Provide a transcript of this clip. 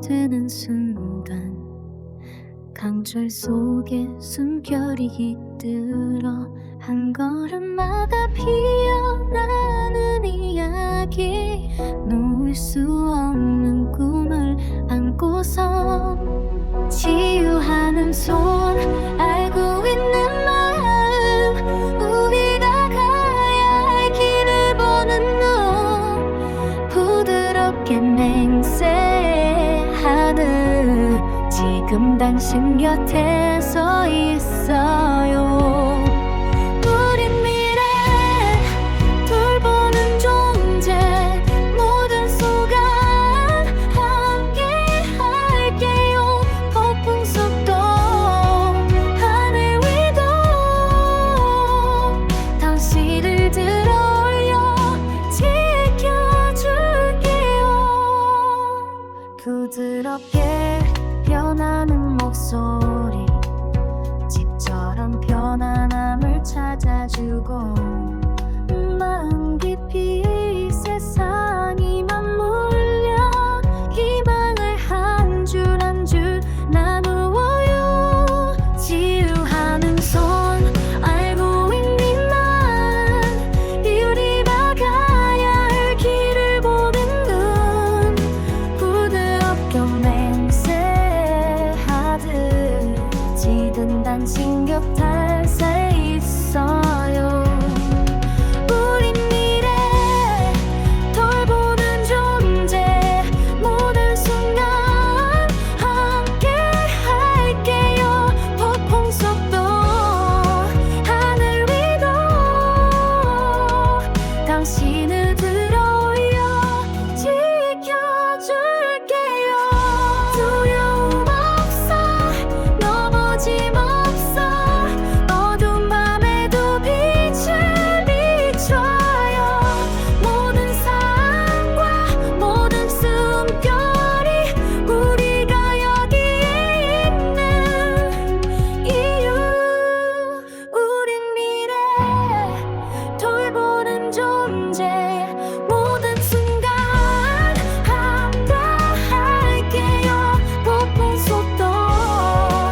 되는 순간 강철 속에 숨결이 깃들어 한 걸음마다 피어나는 이야기. 놓을 수 없는 꿈을 안고서 치유하는 손 알고 있는 마음. 우리가 가야 할 길을 보는 눈. 부드럽게 맹세 지금 당신 곁에 서 있어요. 우리 미래 돌보는 존재 모든 순간 함께 할게요. 폭풍 속도 하늘 위도 당신을 들어 올려 지켜줄게요. 부드럽게 변하는 목소리. 집처럼 편안함을 찾아주고 seen it.